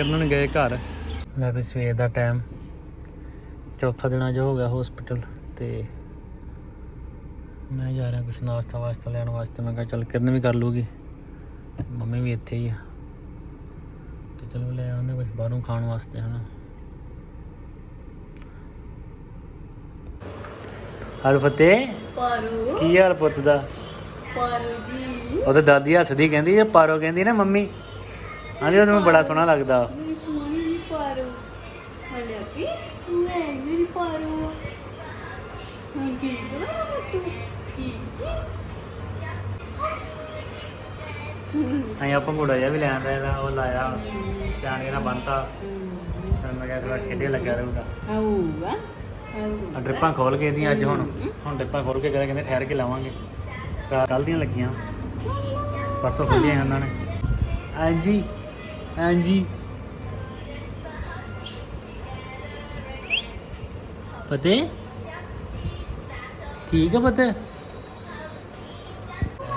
ਕਿਰਨ ਗਏ ਘਰ। ਲੈ ਵੀ ਸਵੇਰ ਦਾ ਟਾਈਮ ਚੌਥਾ ਦਿਨ ਜੋ ਹੋ ਗਿਆ ਹਸਪੀਟਲ ਤੇ ਮੈਂ ਜਾ ਰਿਹਾ ਕੁਛ ਨਾਸ਼ਤਾ ਵਾਸਤਾ ਲੈਣ ਵਾਸਤੇ। ਮੈਂ ਕਿਹਾ ਚੱਲ ਕਿਰਨ ਵੀ ਕਰ ਲੂਗੀ ਮੰਮੀ ਵੀ ਇੱਥੇ ਹੀ ਆ। ਤੇ ਚਲੋ ਲੈ ਆਉਂਦੇ ਕੁਛ ਬਾਹਰੋਂ ਖਾਣ ਵਾਸਤੇ ਹਨਾ। ਹਰ ਫਤਿਹ ਪਾਰੂ। ਕੀ ਹਾਲ ਪੁੱਤ ਦਾ? ਪਾਰੂ ਜੀ। ਉਹ ਤੇ ਦਾਦੀ ਹੱਸਦੀ ਕਹਿੰਦੀ ਇਹ ਪਾਰੋ ਕਹਿੰਦੀ ਨਾ ਮੰਮੀ। ਹਾਂਜੀ ਉਹ ਮੈਨੂੰ ਬੜਾ ਸੋਹਣਾ ਲੱਗਦਾ। ਮੇਰੀ ਸੋਹਣੀ ਜੀ ਪਾਰੂ ਹਲੇ ਆਪੀ ਮੈਂ ਮੇਰੀ ਪਾਰੂ ਹਾਂ ਕੀ ਬਣਾ ਮੱਟੂ? ਕੀ ਜੀ। ਅਸੀਂ ਆਪਾਂ ਘੋੜਾ ਜਿਹਾ ਵੀ ਲੈਣ ਰਿਹਾ ਉਹ ਲਾਇਆ। ਚਾਣਗੇ ਨਾਲ ਬੰਨਤਾ। ਫਿਰ ਮੈਂ ਕਿਹਾ ਥੋੜਾ ਖੇਡੇ ਲੱਗਾ ਰਹੂਗਾ। ਆਊਗਾ ਆਊ ਆ ਡ੍ਰਿਪਾਂ ਖੋਲ ਕੇ ਦੀਆਂ ਅੱਜ ਹੁਣ। ਹੁਣ ਡ੍ਰਿਪਾਂ ਖੋਲ ਕੇ ਜਰਾ ਕਹਿੰਦੇ ਠਹਿਰ ਕੇ ਲਾਵਾਂਗੇ। ਕੱਲ ਦੀਆਂ ਲੱਗੀਆਂ। ਪਰਸੋਂ ਖੋਲੀਆਂ ਉਹਨਾਂ ਨੇ। ਹਾਂਜੀ। ਹਾਂਜੀ। ਪਤੇ ਠੀਕ ਹੈ ਪਤੇ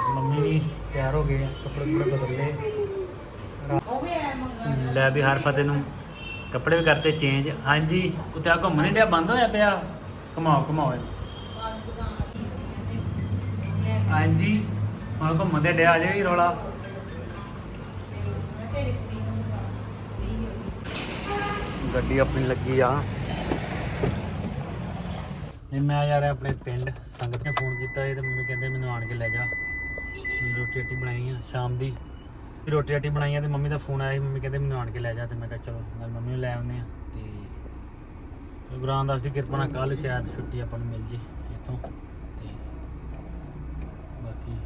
ਮੰਮੀ ਵੀ ਤਿਆਰ ਹੋ ਗਏ ਕੱਪੜੇ ਕੁਪੜੇ ਬਦਲ ਲੈ ਵੀ ਹਰ ਫਤਿਹ ਨੂੰ ਕੱਪੜੇ ਵੀ ਕਰਤੇ ਚੇਂਜ ਹਾਂਜੀ ਉੱਤੇ ਆ ਘੁੰਮਣ ਡਿਆ, ਬੰਦ ਹੋਇਆ ਪਿਆ। ਘਮਾਓ ਘਮਾਓ ਹਾਂਜੀ, ਹੁਣ ਘੁੰਮਣ ਦੇ ਡਿਆ ਜੇ ਵੀ ਰੋਲਾ। ਗੱਡੀ ਆਪਣੀ ਲੱਗੀ ਆ। ਨਹੀਂ ਮੈਂ ਯਾਰ ਆਪਣੇ ਪਿੰਡ, ਸੰਗਤ ਨੇ ਫੋਨ ਕੀਤਾ ਇਹ ਤੇ ਮੰਮੀ ਕਹਿੰਦੇ ਮੈਨੂੰ ਆਣ ਕੇ ਲੈ ਜਾ। ਰੋਟੀ ਰੋਟੀ ਬਣਾਈ ਆ ਸ਼ਾਮ ਦੀ। ਰੋਟੀ ਰੋਟੀ ਬਣਾਈ ਆ ਤੇ ਮੰਮੀ ਦਾ ਫੋਨ ਆਇਆ ਸੀ, ਮੰਮੀ ਕਹਿੰਦੇ ਮੈਨੂੰ ਆਣ ਕੇ ਲੈ ਜਾ ਤੇ ਮੈਂ ਕਿਹਾ ਚਲੋ ਨਾਲ ਮੰਮੀ ਨੂੰ ਲੈ ਆਉਂਦੇ ਆ ਤੇ ਗੁਰੂ ਰਾਮਦਾਸ ਦੀ ਕਿਰਪਾ ਨਾਲ ਕੱਲ ਸ਼ਾਇਦ ਛੁੱਟੀ ਆਪਾਂ ਨੂੰ ਮਿਲ ਜੇ ਇੱਥੋਂ ਤੇ ਬਾਕੀ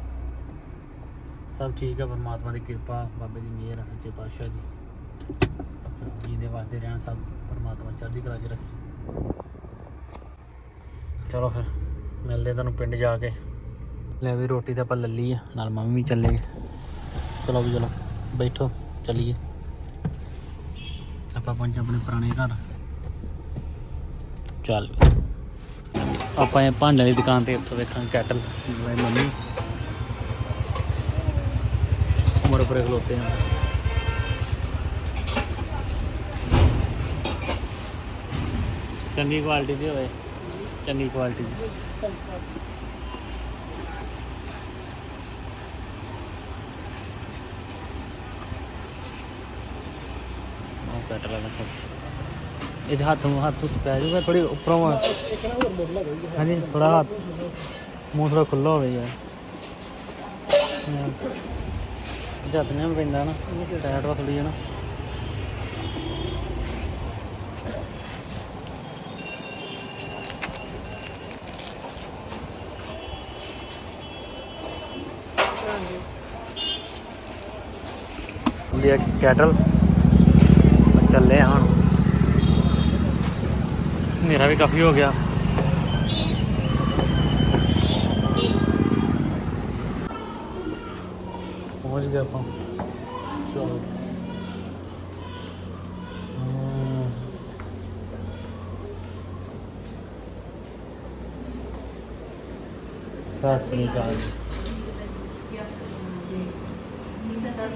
ਸਭ ਠੀਕ ਆ, ਪਰਮਾਤਮਾ ਦੀ ਕਿਰਪਾ, ਬਾਬੇ ਦੀ ਮਿਹਰ ਆ, ਸੱਚੇ ਪਾਤਸ਼ਾਹ ਦੀ। ਜੀਂਦੇ ਵਾਸਤੇ ਰਹਿਣ ਸਭ ਪਰਮਾਤਮਾ ਚੜ੍ਹਦੀ ਕਲਾ 'ਚ ਰੱਖੇ। ਚਲੋ ਫਿਰ, ਮਿਲਦੇ ਤੁਹਾਨੂੰ ਪਿੰਡ ਜਾ ਕੇ। ਲੈ ਵੀ ਰੋਟੀ ਤਾਂ ਆਪਾਂ ਲੱਲੀ ਆ, ਨਾਲ ਮੰਮੀ ਵੀ ਚੱਲੇ ਚਲੋ ਵੀ ਚਲੋ, ਬੈਠੋ, ਚੱਲੀਏ। ਆਪਾਂ ਪਹੁੰਚੇ ਆਪਣੇ ਪੁਰਾਣੇ ਘਰ। ਚੱਲ। ਆਪਾਂ ਇਹ ਭਾਂਡੇ ਵਾਲੀ ਦੁਕਾਨ ਤੇ ਉੱਥੋਂ ਵੇਖਾਂਗੇ ਕੈਟਲ, ਮੇਰੀ ਮੰਮੀ। ਉਮਰ ਉੱਪਰ ਖਲੋਤੇ ਆ। ਚੰਗੀ ਕੁਆਲਿਟੀ ਦੀ ਹੋਵੇ ਚੰਗੀ ਕੁਆਲਿਟੀ ਦੀ। ਉਹ ਕੈਟਲ ਵਾਲਾ ਇਹ 'ਚ ਹੱਥ ਹੱਥ ਉਸ ਪੈ ਜਾਊਗਾ ਥੋੜੀ ਉੱਪਰੋਂ ਆ। ਹਾਂਜੀ ਥੋੜਾ ਹੱਥ। ਮੂੰਹ ਥੋੜਾ ਖੁੱਲਾ ਹੋਵੇ ਯਾਰ। ਜੱਤ ਨੇ ਪੈਂਦਾ ਨਾ। ਟਾਇਟ ਵਾ ਥੋੜੀ ਨਾ ਲਿਆ ਕੈਟਲ ਚੱਲੇ ਹਾਂ ਹੁਣ। ਹਨੇਰਾ ਵੀ ਕਾਫੀ ਹੋ ਗਿਆ। ਪਹੁੰਚ ਗਏ ਆਪਾਂ। ਚਲੋ। ਸਤਿ ਸ੍ਰੀ ਅਕਾਲ।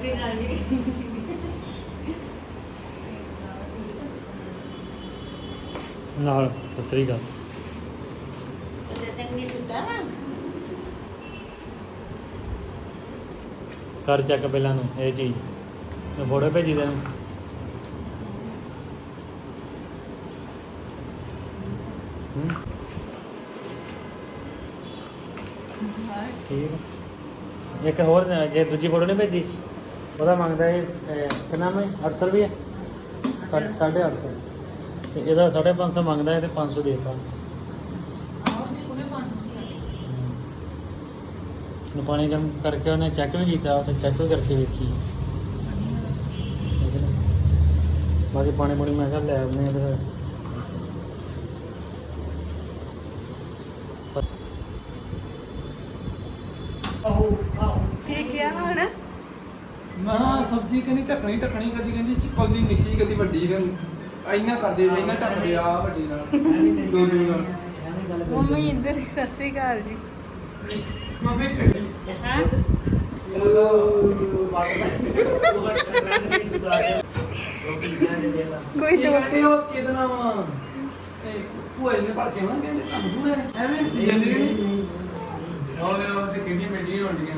ਜੀ ਨਾਲ ਸਤਿ ਸ੍ਰੀ ਅਕਾਲ। ਕਰ ਚੱਕ ਪਹਿਲਾਂ ਨੂੰ ਇਹ ਚੀਜ਼। ਮੈਂ ਫੋਟੋ ਭੇਜੀ ਤੈਨੂੰ? ਠੀਕ। ਇੱਕ ਹੋਰ ਜੇ ਦੂਜੀ ਫੋਟੋ ਨਹੀਂ ਭੇਜੀ? ਉਹਦਾ ਮੰਗਦਾ ਹੈ? ਕਿੰਨਾ ਮੈਂ 800 ਰੁਪਏ 850 ਤੇ ਇਹਦਾ 550 ਮੰਗਦਾ ਹੈ ਤੇ 500 ਦੇਤਾ। ਨੂੰ ਪਾਣੀ ਗਰਮ ਕਰਕੇ ਉਹਨੇ ਚੈੱਕ ਵੀ ਕੀਤਾ ਉਹ ਚੈੱਕ ਵੀ ਕਰਕੇ ਵੇਖੀ। ਠੀਕ ਹੈ? ਬਾਕੀ ਪਾਣੀ ਪੂਣੀ ਮੈਂ ਕਿਹਾ ਲੈ ਆਉਂਦੇ ਆ ਫਿਰ। ਕੀ ਕਿਹਾ ਹੁਣ ਮਹਾ ਸਬਜ਼ੀ ਕਹਿੰਦੀ ਢੱਕਣੀ ਢੱਕਣੀ। ਕਦੀ ਕਹਿੰਦੀ ਕਦੀ ਨਿੱਕੀ ਕਦੀ ਵੱਡੀ ਫਿਰ ਇੰਨਾ ਕਰਦੇ ਇੰਨਾ ਢੱਕਦੇ ਆ ਵੱਡੀ ਨਾਲ ਦੋਨੋਂ ਨਾਲ। ਮੰਮੀ ਇੱਧਰ ਸਸਰੀ ਅਕਾਲ ਜੀ। ਮੰਮੀ ਛੱਡੀ ਹੈ? ਕੋਈ ਕੀ ਕਹਿੰਦੇ ਹੋ? ਕਿਦਨਾ ਵਾ ਇਹ ਭੂਆ ਨੇ ਭੜ ਕੇ ਆਉਣਾ ਕਹਿੰਦੇ ਕੰਮ ਨੂੰ ਐਵੇਂ ਸੀ ਜਾਂਦੀ ਨਹੀਂ ਉਹਦੇ ਉਹ ਤੇ ਕਿੰਨੀ ਮਿੱਟੀਆਂ ਹੁੰਦੀਆਂ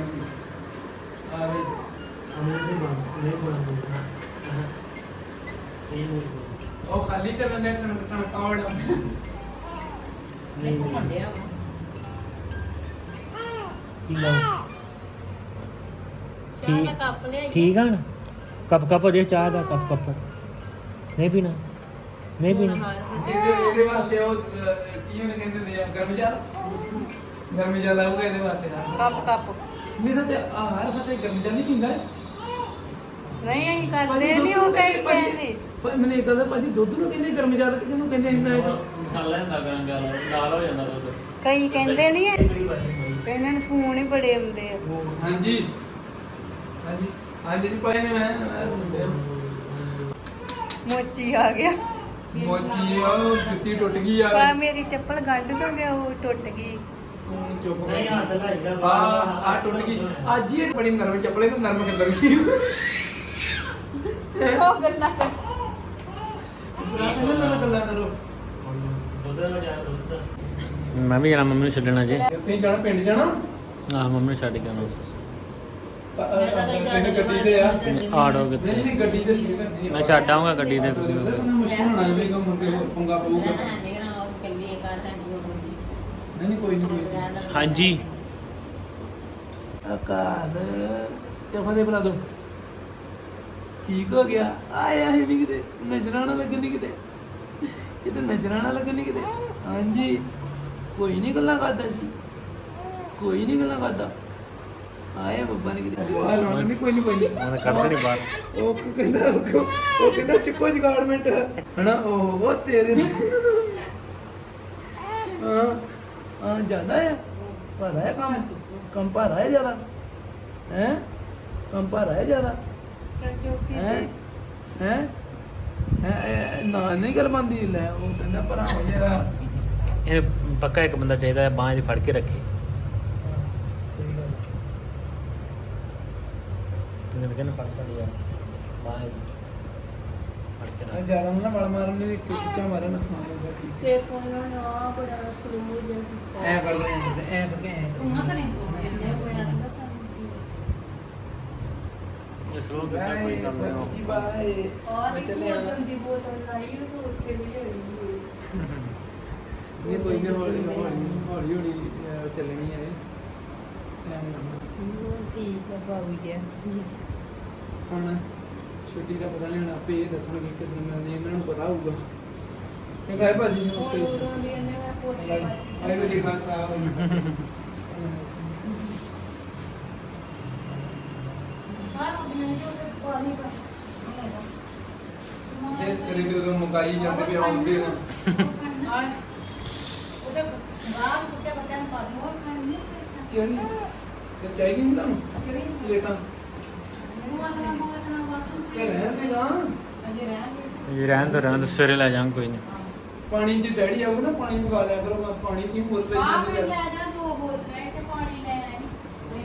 ਉਹ ਖਾਲੀ ਚੱਲਣ ਦੇ ਟਣ ਟਣ ਕਾਵੜ ਚਾਹ ਦਾ ਕੱਪ ਠੀਕ ਆ ਨਾ? ਕੱਪ ਕੱਪ ਜੇ ਚਾਹ ਦਾ ਕੱਪ ਕੱਪ। ਨਹੀਂ ਪੀਣਾ। ਨਹੀਂ ਪੀਣਾ। ਇਹਦੇ ਇਹਦੇ ਵਾਸਤੇ ਉਹ ਅਹ, ਕੀ ਉਹਨੇ ਕਹਿੰਦੇ ਨੇ ਆ, ਗਰਮ ਜਲ ਗਰਮ ਜਲ ਆਊਗਾ ਇਹਦੇ ਵਾਸਤੇ। Cup cup. ਮੇਰਾ ਤੇ ਆਹਾਰ ਫਤੇ ਗਰਮ ਜਲ ਨਹੀਂ ਪੀਂਦਾ ਨਹੀਂ ਅਸੀਂ ਕਰਦੇ ਨਹੀਂ ਉਹ ਕਈ ਕਹਿੰਦੇ ਪਰ ਮੈਨੂੰ ਇਦਾਂ ਦਾ ਭਾਜੀ ਦੁੱਧ ਨੂੰ ਕਹਿੰਦੇ ਗਰਮ ਜਲ ਕਿ ਜਿਹਨੂੰ ਕਹਿੰਦੇ ਮੈਂ ਮਸਾਲਾ ਹੁੰਦਾ ਗਰਮ ਗਰਮ ਲਾਲ ਹੋ ਜਾਂਦਾ ਦੁੱਧ। ਕਈ ਕਹਿੰਦੇ ਨਹੀਂ ਇਹਨਾਂ ਨੂੰ ਫੋਨ ਹੀ ਬੜੇ ਆਉਂਦੇ ਆ। ਹਾਂਜੀ। ਹਾਂਜੀ। ਹਾਂਜੀ ਜੀ ਭਾਈ ਨੇ ਮੈਂ ਮੈਂ ਸੁਣਿਆ। ਮੋਚੀ ਆ ਗਿਆ। ਮੋਚੀ ਆ ਜੁੱਤੀ ਟੁੱਟ ਗਈ ਆ। ਪਾ ਮੇਰੀ ਚੱਪਲ ਗੰਢ ਤੋਂ ਗਿਆ ਉਹ ਟੁੱਟ ਗਈ। ਤੂੰ ਚੁੱਪ ਨਹੀਂ ਹੱਥ ਲਾਈਦਾ ਆ ਆ ਟੁੱਟ ਗਈ। ਅੱਜ ਹੀ ਇਹ ਬੜੀ ਨਰਮ ਚੱਪਲੇ ਤੇ ਨਰਮ ਕਿੱਧਰ ਗਈ? ਉਹ ਗੱਲਾਂ ਕਰ। ਕਹਿੰਦਾ ਮੇਰੇ ਗੱਲਾਂ ਕਰੋ। ਮੈਂ ਵੀ ਜਾਣਾ ਮੰਮੀ ਨੂੰ ਛੱਡਣਾ ਜੇ। ਤੁਸੀਂ ਜਾਣਾ ਪਿੰਡ ਜਾਣਾ? ਆਹ ਮੰਮੀ ਨੂੰ ਛੱਡ ਕੇ ਆਉਣਾ। ਤੈਨੂੰ ਗੱਡੀ ਤੇ ਆ? ਆੜੋ ਨਹੀਂ ਕਿੱਥੇ? ਨਹੀਂ ਗੱਡੀ ਤੇ ਕਰਦੀ ਮੈਂ ਛੱਡ ਆਊਂਗਾ ਗੱਡੀ ਤੇ। ਮੁਸ਼ਕਲ ਹੋਣਾ ਵੀ ਕਿ ਮੁੜ ਕੇ ਪੰਗਾ ਪਊਗਾ। ਨਹੀਂ। ਨਹੀਂ ਕੋਈ ਨਹੀਂ ਕੋਈ ਨਹੀਂ। ਹਾਂਜੀ। ਅਕਾਲ ਤੇ ਫਦੇ ਬਣਾ ਦੋ। ਠੀਕ ਹੋ ਗਿਆ। ਆਇਆ ਹੀ ਨਹੀਂ ਕਿਤੇ ਨਜ਼ਰਾਂ ਨਾ ਲੱਗਣ ਨਹੀਂ ਕਿਤੇ। ਕਿਤੇ ਨਜ਼ਰਾਂ ਨਾ ਲੱਗਣ ਨਹੀਂ ਕਿਤੇ। ਹਾਂਜੀ ਕੋਈ ਨਹੀਂ ਗੱਲਾਂ ਕਰਦਾ ਸੀ। ਕੋਈ ਨਹੀਂ ਗੱਲਾਂ ਕਰਦਾ। ਆਇਆ ਬੱਬਾ ਨੇ ਕਿਤੇ। ਵਾਹ ਲਾਉਣਾ ਨਹੀਂ ਕੋਈ ਨਹੀਂ ਕੋਈ ਨਹੀਂ ਉਹਨੇ ਕੱਢਦੇ ਨਹੀਂ ਬਾਹਰ। ਉਹ ਕੀ ਕਹਿੰਦਾ ਉਹ ਕਹਿੰਦਾ ਚਿੱਕੋ ਜਗਾਰਡਮੈਂਟ ਹਨਾ ਉਹ ਉਹ ਤੇਰੇ ਹਾਂ ਹਾਂ ਜ਼ਿਆਦਾ ਹੈ ਭਾਰਾ ਹੈ ਕੰਮ ਕੰਮ ਭਾਰਾ ਹੈ ਜ਼ਿਆਦਾ। ਹੈ? ਕੰਮ ਭਾਰਾ ਹੈ ਜ਼ਿਆਦਾ। ਹੈ? ਹੈ? ਹੈ? ਨਾ ਨਹੀਂ ਗੱਲ ਬੰਦੀ ਲੈ ਉਹ ਕਹਿੰਦਾ ਭਰਾ ਹੋ ਜਿਹੜਾ ਇਹ ਪੱਕਾ ਇੱਕ ਬੰਦਾ ਚਾਹੀਦਾ ਹੈ ਬਾਂਹ ਦੀ ਫੜ ਕੇ ਰੱਖੇ। ਸਹੀ ਗੱਲ ਤੂੰ ਕਹਿੰਦਾ ਫੜ ਫੜ ਯਾਰ ਬਾਂਹ ਇਹਦੀ ਫੜ ਕੇ ਰੱਖ। ਜ਼ਿਆਦਾ ਨਾ ਬਲ ਮਾਰਨ ਨੇ ਕਿੱਚਾ ਮਾਰੇ ਨੁਕਸਾਨ ਹੋਗਾ ਠੀਕ ਤੇ ਕੋਲੋਂ ਨਾ ਬੜਾ ਸਲੂਮ ਜਿਹਾ ਐ ਕਰਦੇ ਐ ਐ ਕਰਕੇ ਐ ਉਹਨਾਂ ਤਾਂ ਨਹੀਂ ਸਲੋ ਕੀਤਾ ਕੋਈ ਕੰਮ ਨਹੀਂ ਜੀ ਬਾਏ ਬੋਤਲ ਦੀ ਬੋਤਲ ਲਾਈ ਉਹ ਤੋਂ ਉੱਤੇ ਵੀ ਹੋਈ ਇਹ ਕੋਈ ਨਹੀਂ ਹੌਲੀ ਹੌਲੀ ਹੌਲੀ ਹੌਲੀ ਅਹ, ਚੱਲਣੀ ਹੈ ਟਾਈਮ ਲੱਗਣਾ ਠੀਕ ਹੈ ਬਾਬੂ ਜੀ ਹੁਣ ਛੁੱਟੀ ਦਾ ਪਤਾ ਨਹੀਂ ਹੁਣ ਆਪੇ ਇਹ ਦੱਸਣਗੇ ਕਿਦੋਂ ਮਿਲਦੀ ਇਹਨਾਂ ਨੂੰ ਪਤਾ ਹੋਊਗਾ। ਚੰਗਾ ਹੈ ਭਾਜੀ ਨੂੰ ਹੁਣ ਉਦੋਂ ਦੀ ਇਹਨੇ ਮੈਂ ਵਾਹਿਗੁਰੂ ਜੀ ਕਾ ਖਾਲਸਾ ਇਹ ਤੇਰੇ ਤੇ ਉਦੋਂ ਮੁਕਾਈ ਜਾਂਦੇ ਵੀ ਆਉਂਦੇ ਨੇ। ਕਿਹੜੀ ਤੇ ਚਾਹੀਦੀ ਨਹੀਂ ਤੁਹਾਨੂੰ? ਪਲੇਟਾਂ? ਤੇ। ਰਹਿਣ ਦੇ ਨਾ ਜੀ ਰਹਿਣ ਦੋ। ਰਹਿਣ ਦੋ ਸਵੇਰੇ ਲੈ ਜਾਵਾਂਗੇ ਕੋਈ ਨਹੀਂ ਪਾਣੀ ਚ ਡੈਡੀ ਆਊਗਾ ਨਾ ਪਾਣੀ ਮੰਗਾ ਲਿਆ ਕਰੋ ਮੈਂ ਪਾਣੀ ਦੀ ਆ ਜਾਂਦੀ ਮੈਂ ਹੈ ਲੈ ਜਾ ਦੋ ਬੋਤਲਾਂ ਤੇ ਪਾਣੀ ਲੈ ਆਈ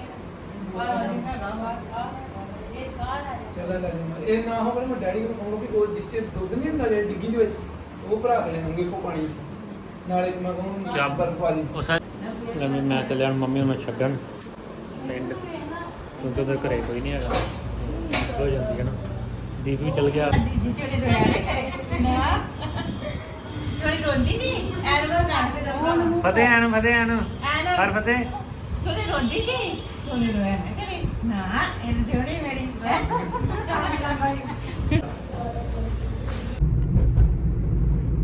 ਇਹ ਕਾਲ ਆ ਚੱਲ ਲੈ ਜਾਵਾਂ ਇਹ ਨਾ ਹੋਵੇ ਮੈਂ ਡੈਡੀ ਨੂੰ ਕਹੂੰਗਾ ਵੀ ਉਹ ਜਿੱਥੇ ਦੁੱਧ ਨਹੀਂ ਹੁੰਦਾ ਜਿਹੜੀ ਡਿੱਗੀ ਦੇ ਵਿੱਚ ਉਹ ਭਰਾ ਕੇ ਲੈਣਗੇ ਕੋ ਪਾਣੀ। ਨਾਲੇ ਮੈਂ ਕਹੂੰ ਚੱਲ। ਬਰਫ ਵਾਲੀ ਉਹ ਸਾਰੇ ਮੈਂ ਮੈਂ ਚੱਲਿਆ ਹੁਣ ਮੰਮੀ ਨੂੰ ਮੈਂ ਛੱਡਣ। ਪਿੰਡ। ਕਿਉਂਕਿ ਉਹਦੇ ਘਰੇ ਕੋਈ ਨਹੀਂ ਹੈਗਾ। ਹੋ ਜਾਂਦੀ ਹੈ ਨਾ। ਦੀਪ ਵੀ ਚਲ ਗਿਆ। ਫਤਿਹ ਆਣ ਫਤਿਹ ਆਣ। ਹਰ ਫਤਿਹ।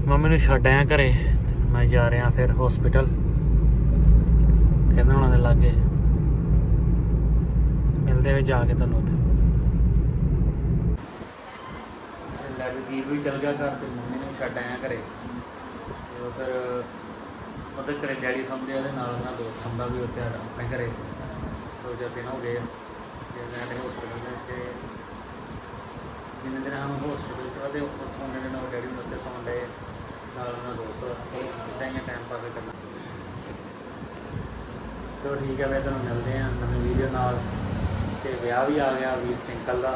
ਮੰਮੀ ਨੂੰ ਛੱਡ ਆਇਆ ਘਰੇ ਮੈਂ ਜਾ ਰਿਹਾ ਫਿਰ ਹਸਪੀਟਲ ਕਹਿੰਦੇ ਉਹਨਾਂ ਦੇ ਲਾਗੇ। ਮਿਲਦੇ ਵੀ ਜਾ ਕੇ ਤੁਹਾਨੂੰ ਉੱਥੇ। ਲੜਦੀਪ ਵੀ ਚਲ ਗਿਆ ਘਰ ਤੇ ਮੰਮੀ ਨੂੰ ਛੱਡ ਆਇਆ ਘਰੇ। ਤੇ ਉਧਰ ਉਧਰ ਘਰੇ ਡੈਡੀ ਸਮਝਦੇ ਉਹਦੇ ਨਾਲ ਉਹਨਾਂ ਦੋਸਤ ਸਮਝਦਾ ਵੀ ਉੱਥੇ ਆ ਆਪਣੇ ਘਰੇ। ਦੋ ਚਾਰ ਦਿਨ ਹੋ ਗਏ ਆ। ਤੇ ਸਾਡੇ ਹਸਪੀਟਲ ਜਿੰਨੇ ਦਿਨ ਹਮ ਹਸਪੀਟਲ ਚ ਉਹਦੇ ਦਿਨ ਡੈਡੀ ਉੱਤੇ ਸੌਣ ਨਾਲ ਉਹਨਾਂ ਦੋਸਤ ਟਾਈਮ ਪਾਸ ਕਰਨਾ। ਠੀਕ ਹੈ ਮੈਂ ਤੁਹਾਨੂੰ ਮਿਲਦੇ ਹਾਂ ਨਵੀਂ ਵੀਡੀਓ ਨਾਲ। ਤੇ ਵਿਆਹ ਵੀ ਆ ਗਿਆ ਵੀਰ ਚਿੰਕਲ ਦਾ।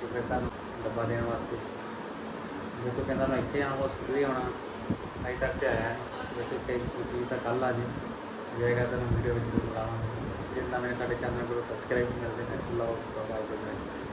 ਤੇ ਫਿਰ ਤੁਹਾਨੂੰ ਡੱਬਾ ਦੇਣ ਵਾਸਤੇ। ਜੇ ਕੋਈ ਕਹਿੰਦਾ ਮੈਂ ਇੱਥੇ ਆਉਣਾ ਹਸਪੀਟਲ ਹੀ ਆਉਣਾ। ਅਜੇ ਤੱਕ ਤੇ ਆਇਆ ਜੇ ਕੋਈ ਕਹੇ ਤਾਂ ਕੱਲ ਆ ਜੇ। ਜਾਏਗਾ ਤੁਹਾਨੂੰ ਵੀਡੀਓ ਵਿੱਚ ਬੁਲਾਵਾਂਗੇ ਜਿੰਨਾ ਮੈਨੂੰ ਸਾਡੇ ਚੈਨਲ ਕੋਲ ਸਬਸਕ੍ਰਾਈਬ ਮਿਲਦੇ ਨੇ ਲਓ ਬਾਬਾ ਜੀ